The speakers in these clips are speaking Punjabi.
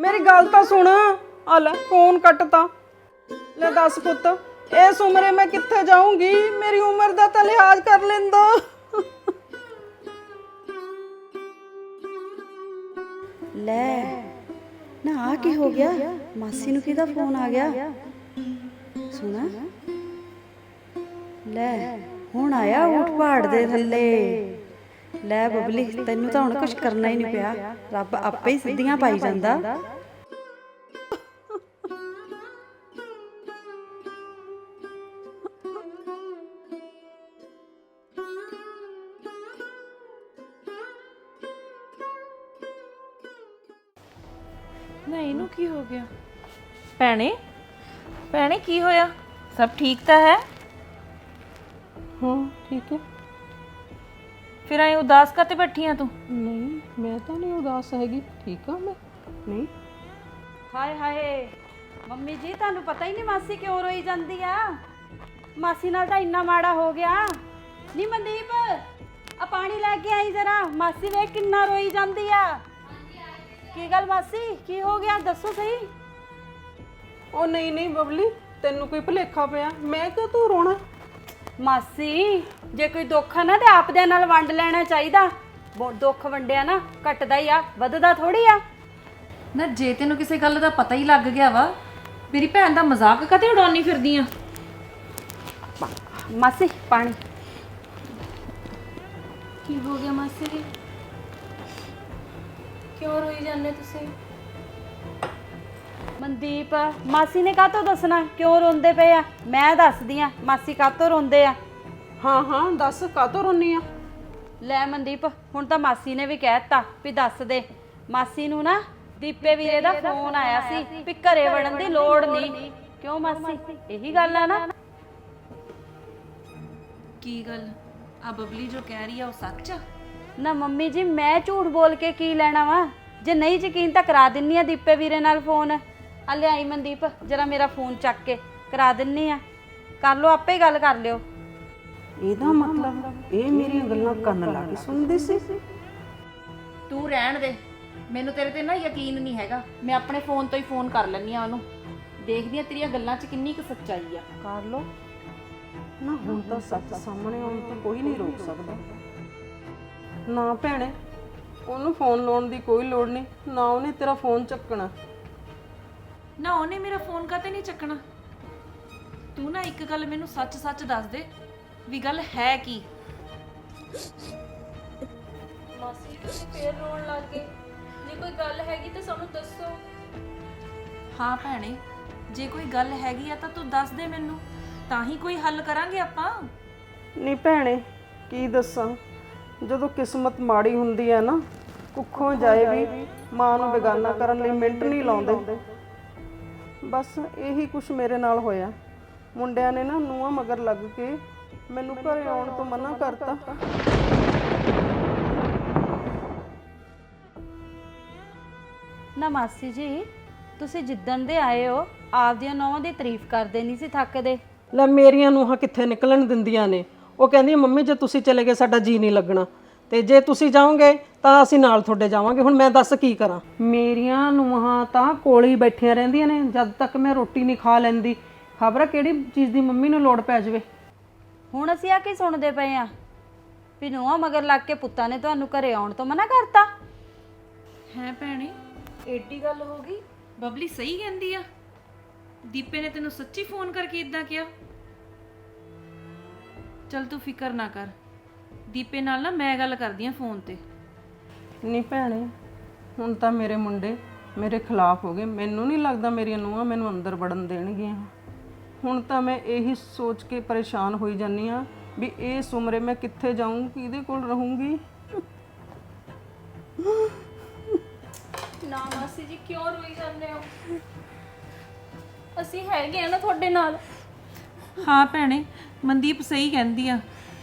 ਮੇਰੀ ਗੱਲ ਤਾਂ ਸੁਣ। ਆ ਲੈ ਫੋਨ ਕੱਟਤਾ। ਲੈ ਦੱਸ ਪੁੱਤ, ਇਸ ਉਮਰੇ ਮੈਂ ਕਿੱਥੇ ਜਾਊਂਗੀ? ਮੇਰੀ ਉਮਰ ਦਾ ਤਾਂ ਲਿਹਾਜ਼ ਕਰ ਲੈਂਦਾ। ਲੈ, ਨਾ ਆ ਕੀ ਹੋ ਗਿਆ? ਮਾਸੀ ਨੂੰ ਕਿਹਦਾ ਫੋਨ ਆ ਗਿਆ? ਸੁਣਾ। ਲੈ, ਹੁਣ ਆਇਆ ਊਠ ਪਹਾੜ ਦੇ ਥੱਲੇ। ਲੈ ਬਬਲੀ ਤੈਨੂੰ ਤਾਂ ਹੁਣ ਕੁਝ ਕਰਨਾ ਹੀ ਨਹੀਂ ਪਿਆ। ਰੱਬ ਆਪੇ ਹੀ ਸਿੱਧੀਆਂ ਪਾਈ ਜਾਂਦਾ। ਨਾ ਇਹਨੂੰ ਕੀ ਹੋ ਗਿਆ? ਭੈਣੇ ਭੈਣੇ ਕੀ ਹੋਇਆ? ਸਭ ਠੀਕ ਤਾਂ ਹੈ? ਹਾਂ ਠੀਕ ਹੈ। ਫਿਰ ਐ ਉਦਾਸ ਕਾਤੇ ਬੈਠੀ ਆ ਤੂੰ? ਨਹੀਂ ਮੈਂ ਤਾਂ ਨਹੀਂ ਉਦਾਸ ਹੈਗੀ। ਠੀਕ ਆ ਮੈਂ? ਨਹੀਂ। ਹਾਏ ਹਾਏ ਮੰਮੀ ਜੀ ਤੁਹਾਨੂੰ ਪਤਾ ਹੀ ਨਹੀਂ ਮਾਸੀ ਕਿਉਂ ਰੋਈ ਜਾਂਦੀ ਆ? ਮਾਸੀ ਨਾਲ ਤਾਂ ਇੰਨਾ ਮਾੜਾ ਹੋ ਗਿਆ। ਨਹੀਂ ਮਨਦੀਪ ਆ ਪਾਣੀ ਲੈ ਕੇ ਆਈ ਜਰਾ। ਮਾਸੀ ਵੇਖ ਕਿੰਨਾ ਰੋਈ ਜਾਂਦੀ ਆ। ਕੀ ਗੱਲ ਮਾਸੀ ਕੀ ਹੋ ਗਿਆ? ਦੱਸੋ ਸਹੀ। ਉਹ ਨਹੀਂ ਨਹੀਂ ਬਬਲੀ ਤੈਨੂੰ ਕੋਈ ਭੁਲੇਖਾ ਪਿਆ? ਮੈਂ ਕਿਉਂ ਤੂੰ ਰੋਣਾ? ਮਾਸੀ ਜੇ ਕੋਈ ਦੁੱਖ ਆ ਨਾ ਤੇ ਆਪਦਿਆਂ ਨਾਲ ਵੰਡ ਲੈਣਾ ਚਾਹੀਦਾ। ਦੁੱਖ ਵੰਡਿਆ ਨਾ ਘਟਦਾ ਹੀ ਆ ਵੱਧਦਾ ਥੋੜੀ ਆ। ਨਾ ਜੇ ਤੈਨੂੰ ਕਿਸੇ ਗੱਲ ਦਾ ਪਤਾ ਹੀ ਲੱਗ ਗਿਆ ਵਾ ਮੇਰੀ ਭੈਣ ਦਾ ਮਜ਼ਾਕ ਕਾਤੇ ਉਡਾਉਣੀ ਫਿਰਦੀ ਆ? ਮਾਸੀ ਪਾਣੀ। ਕੀ ਹੋ ਗਿਆ ਮਾਸੀ? ਜੀ ਕਿਉਂ ਰੋਈ ਜਾਂਦੇ ਤੁਸੀਂ? ਮਨਦੀਪ ਮਾਸੀ ਨੇ ਕਾਹਤੋਂ ਦੱਸਣਾ? ਕਿਉਂ ਰੋਂਦੇ ਪਏ ਆ? ਮੈਂ ਦੱਸਦੀ ਆ ਮਾਸੀ ਕਾਹਤੋਂ ਰੋਂਦੇ ਆ? ਹਾਂ ਹਾਂ ਦੱਸ ਕਾਤੋਂ ਰੋਨੀ ਆ? ਲੈ ਮਨਦੀਪ ਹੁਣ ਤਾਂ ਮਾਸੀ ਨੇ ਵੀ ਕਹਿਤਾ ਵੀ ਦੱਸ ਦੇ। ਮਾਸੀ ਨੂੰ ਨਾ ਦੀਪੇ ਵੀਰੇ ਦਾ ਫੋਨ ਆਇਆ ਸੀ ਵੀ ਘਰੇ ਵੜਨ ਦੀ ਲੋੜ ਨਹੀਂ। ਕਿਉਂ ਮਾਸੀ? ਇਹੀ ਗੱਲ ਆ ਨਾ? ਕੀ ਗੱਲ? ਆ ਬਬਲੀ ਜੋ ਕਹਿ ਰਹੀ ਆ ਉਹ ਸੱਚ ਆ? ਨਾ ਮੰਮੀ ਜੀ ਮੈਂ ਝੂਠ ਬੋਲ ਕੇ ਕੀ ਲੈਣਾ ਵਾ? ਜੇ ਨਹੀਂ ਯਕੀਨ ਤਾਂ ਕਰਾ ਦਿੰਨੀ ਆ ਦੀਪੇ ਵੀਰੇ ਨਾਲ ਫੋਨ। ਆ ਲਿਆਈ ਮਨਦੀਪ ਜਰਾ ਮੇਰਾ ਫੋਨ ਚੱਕ ਕੇ ਕਰਾ ਦਿੰਨੀ ਆ। ਕਰ ਲਓ ਆਪੇ ਗੱਲ ਕਰ ਲਿਓ। ਇਹਦਾ ਮਤਲਬ ਇਹ ਮੇਰੀਆਂ ਗੱਲਾਂ ਕੰਨ ਲਾ ਕੇ ਸੁਣਦੀ ਸੀ। ਤੂੰ ਰਹਿਣ ਦੇ। ਮੈਨੂੰ ਤੇਰੇ ਤੇ ਨਾ ਯਕੀਨ ਨਹੀਂ ਹੈਗਾ। ਮੈਂ ਆਪਣੇ ਫੋਨ ਤੋਂ ਹੀ ਫੋਨ ਕਰ ਲੈਣੀ ਆ ਉਹਨੂੰ। ਦੇਖਦੀ ਆ ਤੇਰੀਆਂ ਗੱਲਾਂ 'ਚ ਕਿੰਨੀ ਕੁ ਸੱਚਾਈ ਆ। ਕਰ ਲੋ ਨਾ ਹੁਣ ਤਾਂ ਸੱਚ ਸਾਹਮਣੇ ਆਉਣ ਤੋਂ ਕੋਈ ਨਹੀਂ ਰੋਕ ਸਕਦਾ। ਨਾ ਭੈਣੇ ਉਹਨੂੰ ਫੋਨ ਲਾਉਣ ਦੀ ਕੋਈ ਲੋੜ ਨਹੀਂ। ਨਾ ਉਹਨੇ ਤੇਰਾ ਫੋਨ ਚੱਕਣਾ। ਨਾ ਉਹਨੇ ਮੇਰਾ ਫੋਨ ਕਾਤੇ ਨਹੀਂ ਚੱਕਣਾ? ਤੂੰ ਨਾ ਇੱਕ ਗੱਲ ਮੈਨੂੰ ਸੱਚ-ਸੱਚ ਦੱਸ ਦੇ ਵੀ ਗੱਲ ਹੈ ਕੀ? ਮਾਸੀ ਤੁਸੀਂ ਫੇਰ ਰੋਣ ਲੱਗ ਗਏ। ਜੇ ਕੋਈ ਗੱਲ ਹੈਗੀ ਤਾਂ ਸਾਨੂੰ ਦੱਸੋ। ਹਾਂ ਭੈਣੇ ਜੇ ਕੋਈ ਗੱਲ ਹੈਗੀ ਆ ਤਾਂ ਤੂੰ ਦੱਸ ਦੇ ਮੈਨੂੰ ਤਾਂ ਹੀ ਕੋਈ ਹੱਲ ਕਰਾਂਗੇ ਆਪਾਂ। ਨਹੀਂ ਭੈਣੇ ਕੀ ਦੱਸਾਂ? ਜਦੋਂ ਕਿਸਮਤ ਮਾੜੀ ਹੁੰਦੀ ਹੈ ਨਾ ਕੁੱਖੋਂ ਜਾਏ ਵੀ ਮਾਂ ਨੂੰ ਬੇਗਾਨਾ ਕਰਨ ਲਈ ਮਿੰਟ ਨਹੀਂ ਲਾਉਂਦੇ। ਬਸ ਇਹੀ ਕੁਝ ਮੇਰੇ ਨਾਲ ਹੋਇਆ। ਮੁੰਡਿਆਂ ਨੇ ਨਾ ਨੂੰਹਾਂ ਮਗਰ ਲੱਗ ਕੇ ਮੈਨੂੰ ਘਰੇ ਆਉਣ ਤੋਂ ਮਨਾ ਕਰਤਾ। ਨਾ ਮਾਸੀ ਜੀ ਤੁਸੀਂ ਜਿੱਦਣ ਦੇ ਆਏ ਹੋ ਆਪਦੀਆਂ ਨੌਵਾਂ ਦੀ ਤਾਰੀਫ ਕਰਦੇ ਨਹੀਂ ਸੀ ਥੱਕਦੇ ਲੈ ਮੇਰੀਆਂ ਨੂੰਹਾਂ ਕਿੱਥੇ ਨਿਕਲਣ ਦਿੰਦੀਆਂ ਨੇ? ਉਹ ਕਹਿੰਦੀ ਮੰਮੀ ਜੇ ਤੁਸੀਂ ਚਲੇ ਗਏ ਸਾਡਾ ਜੀ ਨਹੀਂ ਲੱਗਣਾ। ਤੇ ਜੇ ਤੁਸੀਂ ਜਾਓਗੇ ਤਾਂ ਅਸੀਂ ਨਾਲ ਤੁਹਾਡੇ ਜਾਵਾਂਗੇ। ਹੁਣ ਮੈਂ ਦੱਸ ਕੀ ਕਰਾਂ? ਮੇਰੀਆਂ ਨੂੰਹਾਂ ਤਾਂ ਕੋਲ ਹੀ ਬੈਠੀਆਂ ਰਹਿੰਦੀਆਂ ਨੇ। ਜਦ ਤੱਕ ਮੈਂ ਰੋਟੀ ਨਹੀਂ ਖਾ ਲੈਂਦੀ ਖਬਰ ਕਿਹੜੀ ਚੀਜ਼ ਦੀ ਮੰਮੀ ਨੂੰ ਲੋੜ ਪੈ ਜਾਵੇ? ਹੁਣ ਅਸੀਂ ਆ ਕੀ ਸੁਣਦੇ ਪਏ ਆ? ਵੀ ਨੌਵਾਂ ਮਗਰ ਲੱਗ ਕੇ ਪੁੱਤਾਂ ਨੇ ਤੁਹਾਨੂੰ ਘਰੇ ਆਉਣ ਤੋਂ ਮਨਾ ਕਰਤਾ। ਹੈ ਭੈਣੇ ਏਡੀ ਗੱਲ ਹੋ ਗਈ? ਬਬਲੀ ਸਹੀ ਕਹਿੰਦੀ ਆ। ਦੀਪੇ ਨੇ ਤੈਨੂੰ ਸੱਚੀ ਫੋਨ ਕਰਕੇ ਇਦਾਂ ਕਿਹਾ? ਚਲ ਤੂੰ ਫਿਕਰ ਨਾ ਕਰ। ਦੀਪੇ ਨਾਲ ਨਾ ਮੈਂ ਗੱਲ ਕਰਦੀ ਆ ਫੋਨ ਤੇ। ਨਹੀਂ ਭੈਣੇ ਹੁਣ ਤਾਂ ਮੇਰੇ ਮੁੰਡੇ ਮੇਰੇ ਖਿਲਾਫ ਹੋ ਗਏ। ਮੈਨੂੰ ਨਹੀਂ ਲੱਗਦਾ ਮੇਰੀਆਂ ਨੂੰਹਾਂ ਮੈਨੂੰ ਅੰਦਰ ਵੜਨ ਦੇਣਗੀਆਂ। ਹੁਣ ਤਾਂ ਮੈਂ ਇਹੀ ਸੋਚ ਕੇ ਪਰੇਸ਼ਾਨ ਹੋਈ ਜਾਂਦੀ ਆ ਵੀ ਇਸ ਉਮਰੇ ਮੈਂ ਕਿੱਥੇ ਜਾਊਂ ਕਿਹਦੇ ਕੋਲ ਰਹੂੰਗੀ? ਨਾ ਮਾਸੀ ਜੀ ਕਿਉਂ ਰੋਈ ਜਾਂਦੇ ਹੋ? ਅਸੀਂ ਹੈਗੇ ਆ ਨਾ ਤੁਹਾਡੇ ਨਾਲ। ਹਾਂ ਭੈਣੇ ਮਨਦੀਪ ਸਹੀ ਕਹਿੰਦੀ ਆ।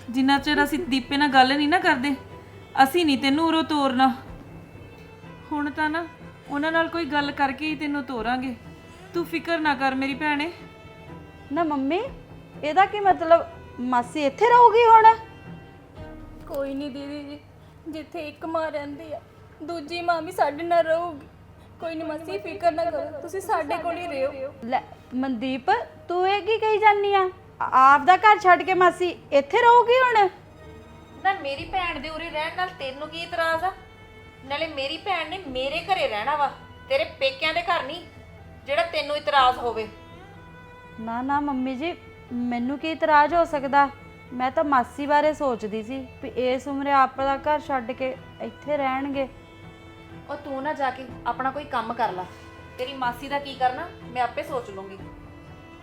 ਜਿੰਨਾ ਚਿਰ ਅਸੀਂ ਦੀਪੇ ਨਾਲ ਗੱਲ ਨਹੀਂ ਨਾ ਕਰਦੇ ਅਸੀਂ ਨਹੀਂ ਤੈਨੂੰ ਉਰੋਂ ਤੋਰਨਾ। ਹੁਣ ਤਾਂ ਨਾ ਉਹਨਾਂ ਨਾਲ ਕੋਈ ਗੱਲ ਕਰਕੇ ਹੀ ਤੈਨੂੰ ਤੋਰਾਂਗੇ। ਤੂੰ ਫਿਕਰ ਨਾ ਕਰ ਮੇਰੀ ਭੈਣੇ। ਨਾ ਮੰਮੀ ਇਹਦਾ ਕੀ ਮਤਲਬ? ਮਾਸੀ ਇੱਥੇ ਰਹੂਗੀ ਹੁਣ? ਕੋਈ ਨਹੀਂ ਦੀਦੀ ਜੀ ਜਿੱਥੇ ਇੱਕ ਮਾਂ ਰਹਿੰਦੀ ਆ ਦੂਜੀ ਮਾਂ ਵੀ ਸਾਡੇ ਨਾਲ ਰਹੂਗੀ। ਕੋਈ ਨਹੀਂ ਮਾਸੀ ਫਿਕਰ ਨਾ ਕਰੋ ਤੁਸੀਂ ਸਾਡੇ ਕੋਲ ਹੀ ਰਹੋ। ਲੈ ਮਨਦੀਪ ਤੂੰ ਇਹ ਕੀ ਕਹੀ ਜਾਨੀ ਆ? ਆਪ ਦਾ ਘਰ ਛੱਡ ਕੇ ਮਾਸੀ ਇੱਥੇ ਰਹੂਗੀ ਹੁਣ? ਨਾ ਮੇਰੀ ਭੈਣ ਦੇ ਉਰੇ ਰਹਿਣ ਨਾਲ ਤੈਨੂੰ ਕੀ ਇਤਰਾਜ਼ ਆ? ਨਾਲੇ ਮੇਰੀ ਭੈਣ ਨੇ ਮੇਰੇ ਘਰੇ ਰਹਿਣਾ ਵਾ ਤੇਰੇ ਪੇਕਿਆਂ ਦੇ ਘਰ ਨਹੀਂ ਜਿਹੜਾ ਤੈਨੂੰ ਇਤਰਾਜ਼ ਹੋਵੇ। ਨਾ ਨਾ ਮੰਮੀ ਜੀ ਮੈਨੂੰ ਕੀ ਇਤਰਾਜ਼ ਹੋ ਸਕਦਾ? ਮੈਂ ਤਾਂ ਮਾਸੀ ਬਾਰੇ ਸੋਚਦੀ ਸੀ ਵੀ ਇਸ ਉਮਰੇ ਆਪ ਦਾ ਘਰ ਛੱਡ ਕੇ ਇੱਥੇ ਰਹਿਣਗੇ। ਉਹ ਤੂੰ ਨਾ ਜਾ ਕੇ ਆਪਣਾ ਕੋਈ ਕੰਮ ਕਰ ਲੈ। ਤੇਰੀ ਮਾਸੀ ਦਾ ਕੀ ਕਰਨਾ ਮੈਂ ਆਪੇ ਸੋਚ ਲੂੰਗੀ।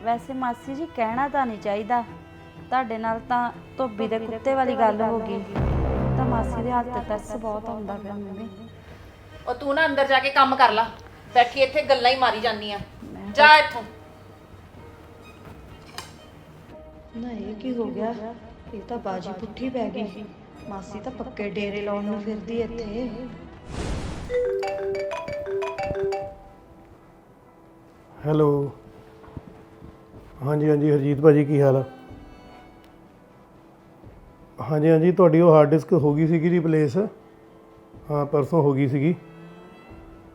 ਵੈਸੇ ਮਾਸੀ ਜੀ ਕਹਿਣਾ ਤਾਂ ਨਹੀਂ ਚਾਹੀਦਾ। ਤੁਹਾਡੇ ਨਾਲ ਤਾਂ ਧੋਬੀ ਦੇ ਕੁੱਤੇ ਵਾਲੀ ਗੱਲ ਹੋ ਗਈ। ਤਾਂ ਮਾਸੀ ਦੇ ਹੱਥ ਤੇ ਤਰਸ ਬਹੁਤ ਆਉਂਦਾ ਪਿਆ ਮੰਮੀ। ਉਹ ਤੂੰ ਨਾ ਅੰਦਰ ਜਾ ਕੇ ਕੰਮ ਕਰ ਲੈ। ਬੈਠੀ ਇੱਥੇ ਗੱਲਾਂ ਹੀ ਮਾਰੀ ਜਾਂਦੀ ਆ। ਜਾ ਇੱਥੋਂ। ਨਾ ਇਹ ਕੀ ਹੋ ਗਿਆ? ਇਹ ਤਾਂ ਬਾਜੀ ਪੁੱਠੀ ਪੈ ਗਈ ਮਾਸੀ ਤਾਂ ਪੱਕੇ ਡੇਰੇ ਲਾਉਣ ਨੂੰ ਫਿਰਦੀ ਇੱਥੇ। ਹੈਲੋ। ਹਾਂਜੀ ਹਾਂਜੀ, ਹਰਜੀਤ ਭਾਜੀ, ਕੀ ਹਾਲ ਆ? ਹਾਂਜੀ ਹਾਂਜੀ, ਤੁਹਾਡੀ ਉਹ ਹਾਰਡ ਡਿਸਕ ਹੋ ਗਈ ਸੀਗੀ ਰਿਪਲੇਸ ਹਾਂ, ਪਰਸੋਂ ਹੋ ਗਈ ਸੀਗੀ।